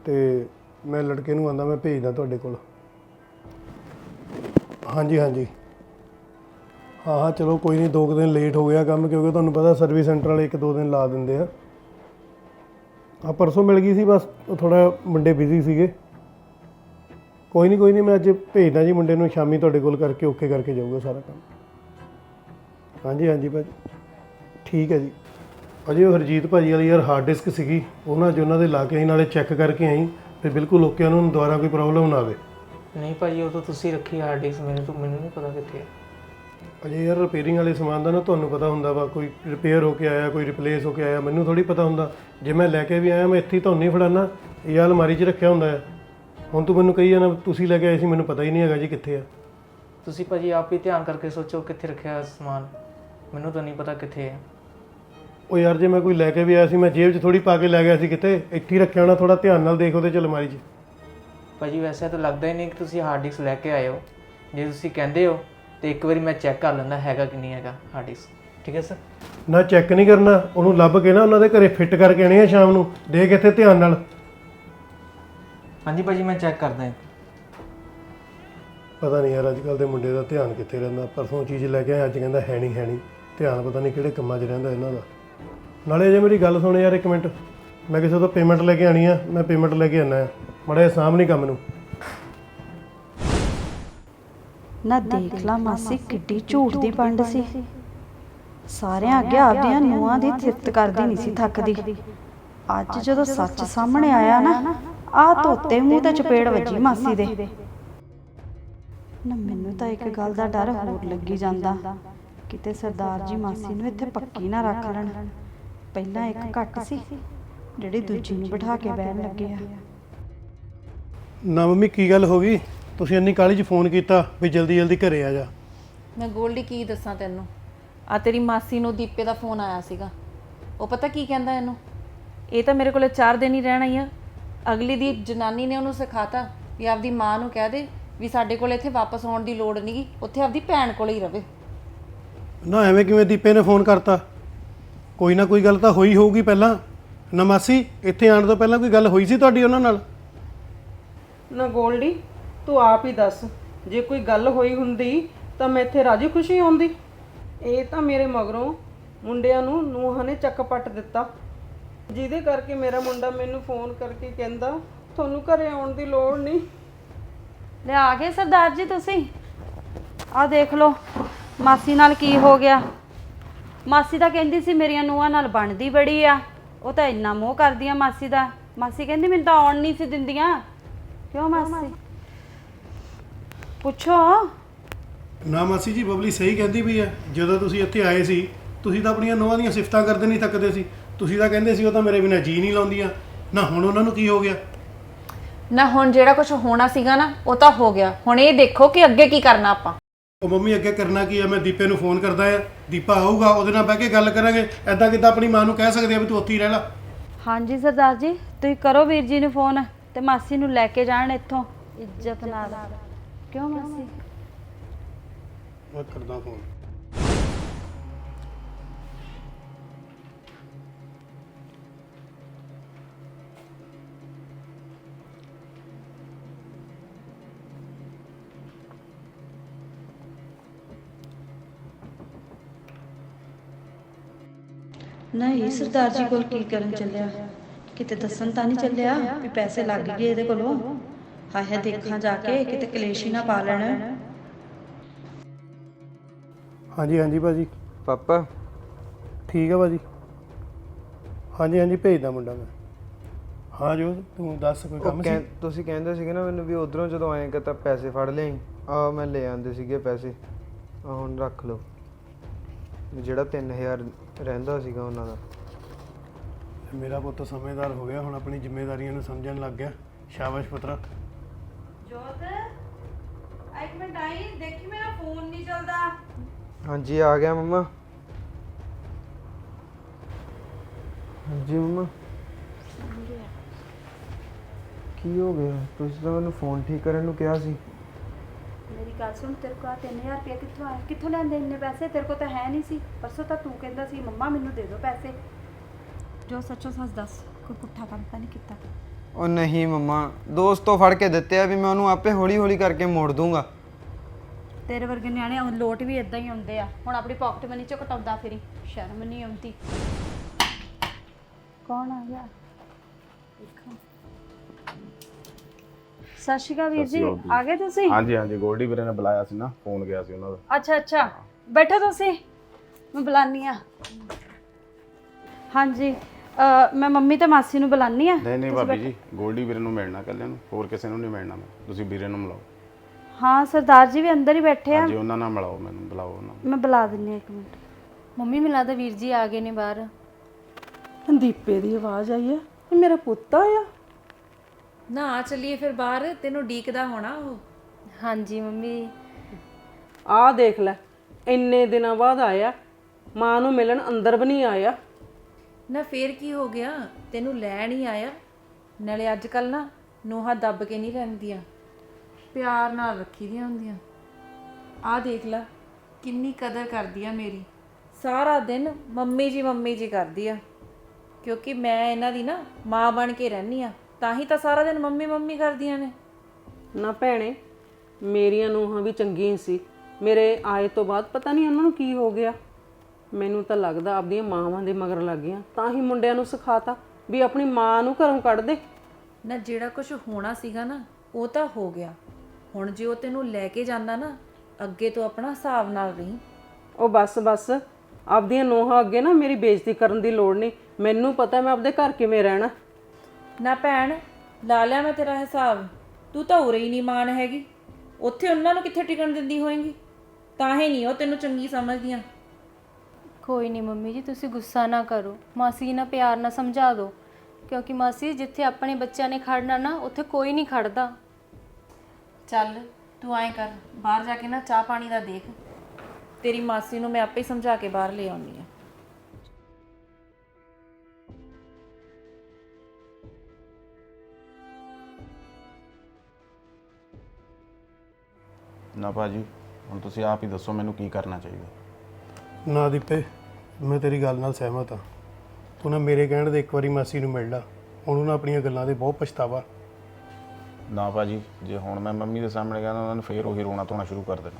ਤੇ ਮੈਂ ਲੜਕੇ ਨੂੰ ਆਂਦਾ, ਮੈਂ ਭੇਜਦਾ ਤੁਹਾਡੇ ਕੋਲ। ਹਾਂਜੀ ਹਾਂਜੀ। ਹਾਂ ਹਾਂ, ਚਲੋ, ਕੋਈ ਨਹੀਂ, ਦੋ ਕੁ ਦਿਨ ਲੇਟ ਹੋ ਗਿਆ ਕੰਮ, ਕਿਉਂਕਿ ਤੁਹਾਨੂੰ ਪਤਾ ਸਰਵਿਸ ਸੈਂਟਰ ਵਾਲੇ ਇੱਕ ਦੋ ਦਿਨ ਲਾ ਦਿੰਦੇ ਆ। ਆ ਪਰਸੋਂ ਮਿਲ ਗਈ ਸੀ, ਬਸ ਥੋੜਾ ਮੁੰਡੇ ਬਿਜ਼ੀ ਸੀਗੇ। ਕੋਈ ਨਹੀਂ ਕੋਈ ਨਹੀਂ ਮੈਂ ਅੱਜ ਭੇਜਦਾ ਜੀ ਮੁੰਡੇ ਨੂੰ ਸ਼ਾਮੀ ਤੁਹਾਡੇ ਕੋਲ ਕਰਕੇ ਓਕੇ ਕਰਕੇ ਜਾਊਗਾ ਸਾਰਾ ਕੰਮ। ਹਾਂਜੀ ਹਾਂਜੀ ਭਾਜੀ। ਠੀਕ ਹੈ ਜੀ। ਅਜੇ ਉਹ ਹਰਜੀਤ ਭਾਜੀ ਵਾਲੀ ਯਾਰ ਹਾਰਡ ਡਿਸਕ ਸੀਗੀ ਉਹਨਾਂ 'ਚ ਉਹਨਾਂ ਦੇ ਲਾ ਕੇ ਆਈ ਨਾਲੇ ਚੈੱਕ ਕਰਕੇ ਆਈ ਤੇ ਬਿਲਕੁਲ ਓਕੇ ਉਹਨਾਂ ਨੂੰ ਦੁਬਾਰਾ ਕੋਈ ਪ੍ਰੋਬਲਮ ਨਾ ਆਵੇ। ਨਹੀਂ ਭਾਜੀ ਉਹ ਤਾਂ ਤੁਸੀਂ ਰੱਖੀ ਹਾਰਡ ਡਿਸਕ ਮੈਨੂੰ ਤਾਂ ਮੈਨੂੰ ਨਹੀਂ ਪਤਾ ਕਿੱਥੇ ਹੈ ਅਜੇ ਯਾਰ ਰਿਪੇਅਰਿੰਗ ਵਾਲੇ ਸਮਾਨ ਦਾ ਨਾ ਤੁਹਾਨੂੰ ਪਤਾ ਹੁੰਦਾ ਵਾ ਕੋਈ ਰਿਪੇਅਰ ਹੋ ਕੇ ਆਇਆ ਕੋਈ ਰਿਪਲੇਸ ਹੋ ਕੇ ਆਇਆ ਮੈਨੂੰ ਥੋੜੀ ਪਤਾ ਹੁੰਦਾ। ਜੇ ਮੈਂ ਲੈ ਕੇ ਵੀ ਆਇਆ ਮੈਂ ਇੱਥੇ ਹੀ ਤੁਹਾਨੂੰ ਨਹੀਂ ਫੜਾਣਾ ਇਹ ਅਲਮਾਰੀ 'ਚ ਰੱਖਿਆ ਹੁੰਦਾ ਹੈ। ਹੁਣ ਤੂੰ ਮੈਨੂੰ ਕਹੀ ਜਾਣਾ ਤੁਸੀਂ ਲੈ ਕੇ ਆਏ ਸੀ ਮੈਨੂੰ ਪਤਾ ਹੀ ਨਹੀਂ ਹੈਗਾ ਜੀ ਕਿੱਥੇ ਆ। ਤੁਸੀਂ ਭਾਜੀ ਆਪ ਹੀ ਧਿਆਨ ਕਰਕੇ ਸੋਚੋ ਕਿੱਥੇ ਰੱਖਿਆ ਹੈ ਸਮਾਨ। ਮੈਨੂੰ ਤਾਂ ਨਹੀਂ ਪਤਾ ਕਿੱਥੇ ਹੈ ਉਹ ਯਾਰ ਜੇ ਮੈਂ ਕੋਈ ਲੈ ਕੇ ਵੀ ਆਇਆ ਸੀ ਮੈਂ ਜੇਬ 'ਚ ਥੋੜੀ ਪਾ ਕੇ ਲੈ ਗਿਆ ਸੀ ਕਿਤੇ ਇੱਥੇ ਹੀ ਰੱਖਿਆ ਹੋਣਾ ਥੋੜਾ ਧਿਆਨ ਨਾਲ ਦੇਖ ਉਹਦੇ ਚ ਅਲਮਾਰੀ 'ਚ। ਭਾਜੀ ਵੈਸੇ ਤਾਂ ਲੱਗਦਾ ਹੀ ਨਹੀਂ ਕਿ ਤੁਸੀਂ ਹਾਰਡ ਡਿਸਕ ਲੈ ਕੇ ਆਏ ਹੋ। ਜੇ ਤੁਸੀਂ ਕਹਿੰਦੇ ਹੋ ਤੇ ਇੱਕ ਵਾਰੀ ਮੈਂ ਚੈੱਕ ਕਰ ਲੈਂਦਾ ਹੈਗਾ ਕਿ ਨਹੀਂ ਹੈਗਾ ਹਾਰਡ ਡਿਸਕ ਠੀਕ ਹੈ ਸਰ ਨਾ ਚੈੱਕ ਨਹੀਂ ਕਰਨਾ ਉਹਨੂੰ ਲੱਭ ਕੇ ਨਾ ਉਹਨਾਂ ਦੇ ਘਰੇ ਫਿੱਟ ਕਰਕੇ ਆਣੇ ਆ ਸ਼ਾਮ ਨੂੰ ਦੇਖ ਇੱਥੇ ਧਿਆਨ ਨਾਲ। ਹਾਂਜੀ ਭਾਜੀ ਮੈਂ ਚੈੱਕ ਕਰਦਾ ਹਾਂ ਪਤਾ ਨਹੀਂ ਯਾਰ ਅੱਜ ਕੱਲ ਦੇ ਮੁੰਡੇ ਦਾ ਧਿਆਨ ਕਿੱਥੇ ਰਹਿੰਦਾ। ਪਰਸੋਂ ਚੀਜ਼ ਲੈ ਕੇ ਆਇਆ ਅੱਜ ਕਹਿੰਦਾ ਹੈ ਨਹੀਂ ਹੈ ਨਹੀਂ। ਧਿਆਨ ਪਤਾ ਨਹੀਂ ਕਿਹੜੇ ਕੰਮਾਂ 'ਚ ਰਹਿੰਦਾ ਇਹਨਾਂ ਦਾ। ਨਾਲੇ ਜੇ ਮੇਰੀ ਗੱਲ ਸੁਣ ਯਾਰ ਇੱਕ ਮਿੰਟ। ਮੈਂ ਕਿਸੇ ਤੋਂ ਪੇਮੈਂਟ ਲੈ ਕੇ ਆਣੀ ਆ ਮੈਂ ਪੇਮੈਂਟ ਲੈ ਕੇ ਆਣਾ ਮੜਾ ਸਾਹਮਣੇ ਕੰਮ ਨੂੰ। ਨਾ ਦੇਖ ਲਾ ਮਾਸੀ ਕਿੱਡੀ ਝੂਠ ਦੀ ਪੰਡ ਸੀ। ਸਾਰਿਆਂ ਅੱਗੇ ਆਪਦੀਆਂ ਨੂੰਹਾਂ ਦੀ ਥਿਰਤ ਕਰਦੀ ਨਹੀਂ ਸੀ ਥੱਕਦੀ। ਅੱਜ ਜਦੋਂ ਸੱਚ ਸਾਹਮਣੇ ਆਇਆ ਨਾ ਆ ਧੋਤੇ ਮੂੰਹ ਤੇ ਚਪੇੜ ਵੱਜੀ ਮਾਸੀ ਦੇ। ਨਾ ਮੈਨੂੰ ਤਾਂ ਇੱਕ ਗੱਲ ਦਾ ਡਰ ਹੋਰ ਲੱਗੀ ਜਾਂਦਾ। ਕਿਤੇ ਸਰਦਾਰ ਜੀ ਮਾਸੀ ਨੂੰ ਇੱਥੇ ਪੱਕੀ ਨਾ ਰੱਖ ਲੈਣ। ਪਹਿਲਾਂ ਇੱਕ ਘੱਟ ਸੀ ਜਿਹੜੀ ਦੂਜੀ ਨੂੰ ਬਿਠਾ ਕੇ ਬਹਿਣ ਲੱਗੇ ਆ। ਨਾ ਮੰਮੀ ਕੀ ਗੱਲ ਹੋ ਗਈ? ਤੁਸੀਂ ਇੰਨੀ ਕਾਹਲੀ 'ਚ ਫੋਨ ਕੀਤਾ ਵੀ ਜਲਦੀ ਜਲਦੀ ਘਰੇ ਆ ਜਾ। ਮੈਂ ਗੋਲਡੀ ਕੀ ਦੱਸਾਂ ਤੈਨੂੰ? ਆ ਤੇਰੀ ਮਾਸੀ ਨੂੰ ਦੀਪੇ ਦਾ ਫੋਨ ਆਇਆ ਸੀਗਾ। ਉਹ ਪਤਾ ਕੀ ਕਹਿੰਦਾ ਇਹਨੂੰ? ਇਹ ਤਾਂ ਮੇਰੇ ਕੋਲੇ 4 ਦਿਨ ਹੀ ਰਹਿਣਾ ਹੀ ਆ। ਅਗਲੀ ਦੀ ਜਨਾਨੀ ਨੇ ਉਹਨੂੰ ਸਿਖਾਤਾ ਵੀ ਆਪਦੀ ਮਾਂ ਨੂੰ ਕਹਿ ਦੇ ਵੀ ਸਾਡੇ ਕੋਲ ਇੱਥੇ ਵਾਪਸ ਆਉਣ ਦੀ ਲੋੜ ਨਹੀਂਗੀ ਉੱਥੇ ਆਪਦੀ ਭੈਣ ਕੋਲੇ ਹੀ ਰਵੇ। ਨਾ ਐਵੇਂ ਕਿਵੇਂ ਦੀਪੇ ਨੇ ਫੋਨ ਕਰਤਾ? ਕੋਈ ਨਾ ਕੋਈ ਗੱਲ ਤਾਂ ਹੋਈ ਹੋਊਗੀ ਪਹਿਲਾਂ। ਨਾ ਮਾਸੀ ਇੱਥੇ ਆਉਣ ਤੋਂ ਪਹਿਲਾਂ ਕੋਈ ਗੱਲ ਹੋਈ ਸੀ ਤੁਹਾਡੀ ਉਹਨਾਂ ਨਾਲ? ਨਾ ਗੋਲਡੀ ਤੂੰ ਆਪ ਹੀ ਦੱਸ। ਜੇ ਕੋਈ ਗੱਲ ਹੋਈ ਹੁੰਦੀ ਤਾਂ ਮੈਂ ਇੱਥੇ ਰਾਜੀ ਖੁਸ਼ੀ ਆਉਂਦੀ ਇਹ ਤਾਂ ਮੇਰੇ ਮਗਰੋਂ ਮੁੰਡਿਆਂ ਨੂੰ ਨੂੰਹਾਂ ਨੇ ਚੱਕ ਪੱਟ ਦਿੱਤਾ। ਜਿਹਦੇ ਕਰਕੇ ਮੇਰਾ ਮੁੰਡਾ ਮੈਨੂੰ ਫੋਨ ਕਰਕੇ ਕਹਿੰਦਾ ਤੁਹਾਨੂੰ ਘਰੇ ਆਉਣ ਦੀ ਲੋੜ ਨਹੀਂ। ਲੈ ਆ ਗਏ ਸਰਦਾਰ ਜੀ ਤੁਸੀਂ? ਆ ਦੇਖ ਲਓ ਮਾਸੀ ਨਾਲ ਕੀ ਹੋ ਗਿਆ। ਮਾਸੀ ਤਾਂ ਕਹਿੰਦੀ ਸੀ ਮੇਰੀਆਂ ਨੂੰਹਾਂ ਨਾਲ ਬਣਦੀ ਬੜੀ ਆ। ਉਹ ਤਾਂ ਇੰਨਾ ਮੋਹ ਕਰਦੀ ਆ ਮਾਸੀ ਦਾ। ਮਾਸੀ ਕਹਿੰਦੀ ਮੈਨੂੰ ਤਾਂ ਆਉਣ ਨਹੀਂ ਸੀ ਦਿੰਦੀਆਂ। ਕਿਉਂ ਮਾਸੀ? ਪੁੱਛੋ। ਨਾ ਮਾਸੀ ਜੀ ਬਬਲੀ ਸਹੀ ਕਹਿੰਦੀ ਵੀ ਹੈ ਜਦੋਂ ਤੁਸੀਂ ਇੱਥੇ ਆਏ ਸੀ ਤੁਸੀਂ ਤਾਂ ਆਪਣੀਆਂ ਨੋਹਾਂ ਦੀਆਂ ਸਿਫਤਾਂ ਕਰਦੇ ਨਹੀਂ ਥੱਕਦੇ ਸੀ। ਤੁਸੀਂ ਤਾਂ ਕਹਿੰਦੇ ਸੀ ਉਹ ਤਾਂ ਮੇਰੇ ਬਿਨਾਂ ਜੀ ਨਹੀਂ ਲਾਉਂਦੀਆਂ। ਨਾ ਹੁਣ ਉਹਨਾਂ ਨੂੰ ਕੀ ਹੋ ਗਿਆ? ਨਾ ਹੁਣ ਜਿਹੜਾ ਕੁਝ ਹੋਣਾ ਸੀਗਾ ਨਾ ਉਹ ਤਾਂ ਹੋ ਗਿਆ। ਹੁਣ ਇਹ ਦੇਖੋ ਕਿ ਅੱਗੇ ਕੀ ਕਰਨਾ ਆਪਾਂ। ਉਹ ਮੰਮੀ ਅੱਗੇ ਕਰਨਾ ਕੀ ਹੈ ਮੈਂ ਦੀਪੇ ਨੂੰ ਫੋਨ ਕਰਦਾ ਆ। ਦੀਪਾ ਆਊਗਾ ਉਹਦੇ ਨਾਲ ਬਹਿ ਕੇ ਗੱਲ ਕਰਾਂਗੇ। ਐਦਾਂ ਕਿਦਾਂ ਆਪਣੀ ਮਾਂ ਨੂੰ ਕਹਿ ਸਕਦੇ ਆ ਵੀ ਤੂੰ ਉੱਥੇ ਹੀ ਰਹਿ ਲੈ? ਹਾਂਜੀ ਸਰਦਾਰ ਜੀ ਤੁਸੀਂ ਕਰੋ ਵੀਰ ਜੀ ਨੂੰ ਫੋਨ ਤੇ ਮਾਸੀ ਨੂੰ ਲੈ ਕੇ ਜਾਣ ਇੱਥੋਂ। ਇੱਜ਼ਤ ਨਾਲ। ਕਿਉਂ ਮਾਸੀ? ਮੈਂ ਕਰਦਾ ਫੋਨ। ਨਹੀਂ ਸਰਦਾਰ ਜੀ ਕੋਲ ਕੀ ਕਰਨ ਚੱਲਿਆ? ਕਿਤੇ ਦੱਸਣ ਤਾਂ ਨਹੀਂ ਚੱਲਿਆ ਵੀ ਪੈਸੇ ਲੱਗ ਗਏ ਇਹਦੇ ਕੋਲੋਂ? ਹਾਏ ਦੇਖਾਂ ਜਾ ਕੇ ਕਿਤੇ ਕਲੇਸ਼ ਹੀ ਨਾ ਪਾ ਲੈਣ। ਹਾਂਜੀ ਹਾਂਜੀ ਭਾਜੀ। ਪਾਪਾ। ਠੀਕ ਆ ਭਾਜੀ। ਹਾਂਜੀ ਹਾਂਜੀ ਭੇਜਦਾ ਮੁੰਡਾ ਮੈਂ। ਹਾਂ ਜੋ ਤੂੰ ਦੱਸ ਕੋਈ ਕੰਮ ਉਹ ਸੀ? ਕਹਿ- ਤੁਸੀਂ ਕਹਿੰਦੇ ਸੀਗੇ ਨਾ ਮੈਨੂੰ ਵੀ ਉਧਰੋਂ ਜਦੋਂ ਆਏਗਾ ਤਾਂ ਪੈਸੇ ਫੜ ਲਿਆਈ ਆ ਮੈਂ ਲੈ ਆਂਦੇ ਸੀਗੇ ਪੈਸੇ। ਆ ਹੁਣ ਰੱਖ ਲਓ। ਜਿਹੜਾ 3000 ਰਹਿੰਦਾ ਸੀਗਾ ਉਹਨਾਂ ਦਾ। ਮੇਰਾ ਪੁੱਤ ਸਮਝਦਾਰ ਹੋ ਗਿਆ ਹੁਣ ਆਪਣੀ ਜ਼ਿੰਮੇਵਾਰੀਆਂ ਨੂੰ ਸਮਝਣ ਲੱਗ ਗਿਆ। ਸ਼ਾਬਾਸ਼ ਪੁੱਤਰਾ। ਜੋਤ ਇੱਕ ਮਿੰਟ ਆਈ ਦੇਖੀ ਮੇਰਾ ਫੋਨ ਨਹੀਂ ਚੱਲਦਾ। ਹਾਂਜੀ ਆ ਗਿਆ ਮੰਮਾ। ਹਾਂਜੀ ਮੰਮਾ। ਕੀ ਹੋ ਗਿਆ? ਤੁਸੀਂ ਤਾਂ ਮੈਨੂੰ ਫੋਨ ਠੀਕ ਕਰਨ ਨੂੰ ਕਿਹਾ ਸੀ। ਮੇਰੀ ਗੱਲ ਸੁਣ ਤੇਰੇ ਕੋਲ 3000 ਰੁਪਏ ਕਿੱਥੋਂ ਆਏ ਕਿੱਥੋਂ ਲੈਂਦੇ ਇੰਨੇ ਪੈਸੇ? ਤੇਰੇ ਕੋਲ ਤਾਂ ਹੈ ਨਹੀਂ ਸੀ। ਪਰਸੋਂ ਤਾਂ ਤੂੰ ਕਹਿੰਦਾ ਸੀ ਮੰਮਾ ਮੈਨੂੰ ਦੇ ਦਿਓ ਪੈਸੇ। ਜੋ ਸੱਚੋ ਸੱਚ ਦੱਸ ਕੋਈ ਪੁੱਠਾ ਕੰਮ ਤਾਂ ਨਹੀਂ ਕੀਤਾ? ਉਹ ਨਹੀਂ ਮੰਮਾ ਦੋਸਤ ਤੋਂ ਫੜ ਕੇ ਦਿੱਤੇ ਆ ਵੀ ਮੈਂ ਉਹਨੂੰ ਆਪੇ ਹੌਲੀ ਹੌਲੀ ਕਰਕੇ ਮੋੜ ਦੂੰਗਾ। ਤੇਰੇ ਵਰਗੇ ਨਿਆਣੇ ਉਹ ਲੋਟ ਵੀ ਇਦਾਂ ਹੀ ਆਉਂਦੇ ਆ। ਹੁਣ ਆਪਣੀ ਪਾਕਟ ਮਨੀ ਚੋਂ ਕਟਾਉਂਦਾ ਫਿਰੀ। ਸ਼ਰਮ ਨਹੀਂ ਆਉਂਦੀ। ਕੌਣ ਆ ਗਿਆ? ਦੇਖਾਂ। ਸਤਿ ਸ਼੍ਰੀ ਅਕਾਲ ਵੀਰ ਜੀ। ਆ ਗਏ ਤੁਸੀਂ? ਹਾਂਜੀ ਹਾਂਜੀ ਗੋਲਡੀ ਵੀਰੇ ਨੇ ਬੁਲਾਇਆ ਸੀ ਨਾ ਫੋਨ ਗਿਆ ਸੀ ਉਹਨਾਂ ਦਾ। ਅੱਛਾ ਅੱਛਾ। ਬੈਠੋ ਤੁਸੀਂ। ਮੈਂ ਬੁਲਾਨੀ ਆ। ਹਾਂਜੀ ਮੈਂ ਮੰਮੀ ਤੇ ਮਾਸੀ ਨੂੰ ਬੁਲਾਨੀ ਆ। ਨਹੀਂ ਨਹੀਂ ਭਾਬੀ ਜੀ ਗੋਲਡੀ ਵੀਰੇ ਨੂੰ ਮਿਲਣਾ ਕੱਲਿਆਂ ਨੂੰ। ਹੋਰ ਕਿਸੇ ਨੂੰ ਨਹੀਂ ਮਿਲਣਾ ਮੈਂ। ਤੁਸੀਂ ਵੀਰੇ ਨੂੰ ਮਿਲਾਓ। ਹਾਂ ਸਰਦਾਰ ਜੀ ਵੀ ਅੰਦਰ ਹੀ ਬੈਠੇ ਆ। ਹਾਂਜੀ ਉਹਨਾਂ ਨਾਲ ਮਿਲਾਓ ਮੈਨੂੰ ਬੁਲਾਓ ਉਹਨਾਂ ਨੂੰ। ਮੈਂ ਬੁਲਾ ਦਿੰਨੀ ਆ ਇੱਕ ਮਿੰਟ। ਮੰਮੀ ਮੈਨੂੰ ਲੱਗਦਾ ਵੀਰ ਜੀ ਆ ਗਏ ਨੇ ਬਾਹਰ। ਦੀਪੇ ਦੀ ਆਵਾਜ਼ ਆਈ ਹੈ ਇਹ ਮੇਰਾ ਪੁੱਤ ਆਇਆ ਨਾ ਆ ਚੱਲੀਏ ਫਿਰ ਬਾਹਰ ਤੈਨੂੰ ਡੀਕਦਾ ਹੋਣਾ ਉਹ। ਹਾਂਜੀ ਮੰਮੀ। ਆਹ ਦੇਖ ਲੈ ਇੰਨੇ ਦਿਨਾਂ ਬਾਅਦ ਆਇਆ ਮਾਂ ਨੂੰ ਮਿਲਣ ਅੰਦਰ ਵੀ ਨਹੀਂ ਆਇਆ। ਨਾ ਫੇਰ ਕੀ ਹੋ ਗਿਆ? ਤੈਨੂੰ ਲੈਣ ਹੀ ਆਇਆ। ਨਾਲੇ ਅੱਜ ਕੱਲ ਨਾ ਨੋਹਾ ਦੱਬ ਕੇ ਨਹੀਂ ਰਹਿੰਦੀਆਂ। ਪਿਆਰ ਨਾਲ ਰੱਖੀ ਦੀਆਂ ਹੁੰਦੀਆਂ। ਆਹ ਦੇਖ ਲੈ ਕਿੰਨੀ ਕਦਰ ਕਰਦੀ ਆ ਮੇਰੀ। ਸਾਰਾ ਦਿਨ ਮੰਮੀ ਜੀ ਮੰਮੀ ਜੀ ਕਰਦੀ ਆ। ਕਿਉਂਕਿ ਮੈਂ ਇਹਨਾਂ ਦੀ ਨਾ ਮਾਂ ਬਣ ਕੇ ਰਹਿਨੀ ਆ। ਤਾਂ ਹੀ ਤਾਂ ਸਾਰਾ ਦਿਨ ਮੰਮੀ ਮੰਮੀ ਕਰਦੀਆਂ ਨੇ। ਨਾ ਭੈਣੇ ਮੇਰੀਆਂ ਨੂੰਹਾਂ ਵੀ ਚੰਗੀਆਂ ਸੀ। ਮੇਰੇ ਆਏ ਤੋਂ ਬਾਅਦ ਪਤਾ ਨਹੀਂ ਉਹਨਾਂ ਨੂੰ ਕੀ ਹੋ ਗਿਆ। ਮੈਨੂੰ ਤਾਂ ਲੱਗਦਾ ਆਪਦੀਆਂ ਮਾਵਾਂ ਦੇ ਮਗਰ ਲੱਗ ਗਈਆਂ। ਤਾਂ ਹੀ ਮੁੰਡਿਆਂ ਨੂੰ ਸਿਖਾਤਾ ਵੀ ਆਪਣੀ ਮਾਂ ਨੂੰ ਘਰੋਂ ਕੱਢ ਦੇ। ਨਾ ਜਿਹੜਾ ਕੁਝ ਹੋਣਾ ਸੀਗਾ ਨਾ ਉਹ ਤਾਂ ਹੋ ਗਿਆ। ਹੁਣ ਜੇ ਉਹ ਤੈਨੂੰ ਲੈ ਕੇ ਜਾਂਦਾ ਨਾ ਅੱਗੇ ਤੋਂ ਆਪਣਾ ਹਿਸਾਬ ਨਾਲ ਰਹੀਂ। ਉਹ ਬਸ ਬਸ। ਆਪਦੀਆਂ ਨੂੰਹਾਂ ਅੱਗੇ ਨਾ ਮੇਰੀ ਬੇਇੱਜ਼ਤੀ ਕਰਨ ਦੀ ਲੋੜ ਨਹੀਂ। ਮੈਨੂੰ ਪਤਾ ਮੈਂ ਆਪਦੇ ਘਰ ਕਿਵੇਂ ਰਹਿਣਾ। ਨਾ ਭੈਣ ਲਾ ਲਿਆ ਮੈਂ ਤੇਰਾ ਹਿਸਾਬ। ਤੂੰ ਤਾਂ ਉਰੇ ਹੀ ਨਹੀਂ ਮਾਨ ਹੈਗੀ। ਉੱਥੇ ਉਹਨਾਂ ਨੂੰ ਕਿੱਥੇ ਟਿਕਣ ਦਿੰਦੀ ਹੋਏਗੀ? ਤਾਂ ਹੀ ਨਹੀਂ ਉਹ ਤੈਨੂੰ ਚੰਗੀ ਸਮਝਦੀਆਂ। ਕੋਈ ਨਹੀਂ ਮੰਮੀ ਜੀ ਤੁਸੀਂ ਗੁੱਸਾ ਨਾ ਕਰੋ। ਮਾਸੀ ਨਾਲ ਪਿਆਰ ਨਾਲ ਸਮਝਾ ਦਿਓ। ਕਿਉਂਕਿ ਮਾਸੀ ਜਿੱਥੇ ਆਪਣੇ ਬੱਚਿਆਂ ਨੇ ਖੜਨਾ ਨਾ ਉੱਥੇ ਕੋਈ ਨਹੀਂ ਖੜਦਾ। ਚੱਲ ਤੂੰ ਐਂ ਕਰ। ਬਾਹਰ ਜਾ ਕੇ ਨਾ ਚਾਹ ਪਾਣੀ ਦਾ ਦੇਖ। ਤੇਰੀ ਮਾਸੀ ਨੂੰ ਮੈਂ ਆਪੇ ਹੀ ਸਮਝਾ ਕੇ ਬਾਹਰ ਲੈ ਆਉਣੀ ਆ ਨਾ ਭਾਜੀ ਹੁਣ ਤੁਸੀਂ ਆਪ ਹੀ ਦੱਸੋ ਮੈਨੂੰ ਕੀ ਕਰਨਾ ਚਾਹੀਦਾ। ਨਾ ਦੀਪੇ ਮੈਂ ਤੇਰੀ ਗੱਲ ਨਾਲ ਸਹਿਮਤ ਹਾਂ। ਤੂੰ ਨਾ ਮੇਰੇ ਕਹਿਣ ਦੇ ਇੱਕ ਵਾਰੀ ਮਾਸੀ ਨੂੰ ਮਿਲ ਲਾ। ਉਹਨੂੰ ਨਾ ਆਪਣੀਆਂ ਗੱਲਾਂ ਦੇ ਬਹੁਤ ਪਛਤਾਵਾ। ਨਾ ਭਾਜੀ ਜੇ ਹੁਣ ਮੈਂ ਮੰਮੀ ਦੇ ਸਾਹਮਣੇ ਕਹਿੰਦਾ ਉਹਨਾਂ ਨੇ ਫੇਰ ਉਹੀ ਰੋਣਾ ਧੋਣਾ ਸ਼ੁਰੂ ਕਰ ਦੇਣਾ।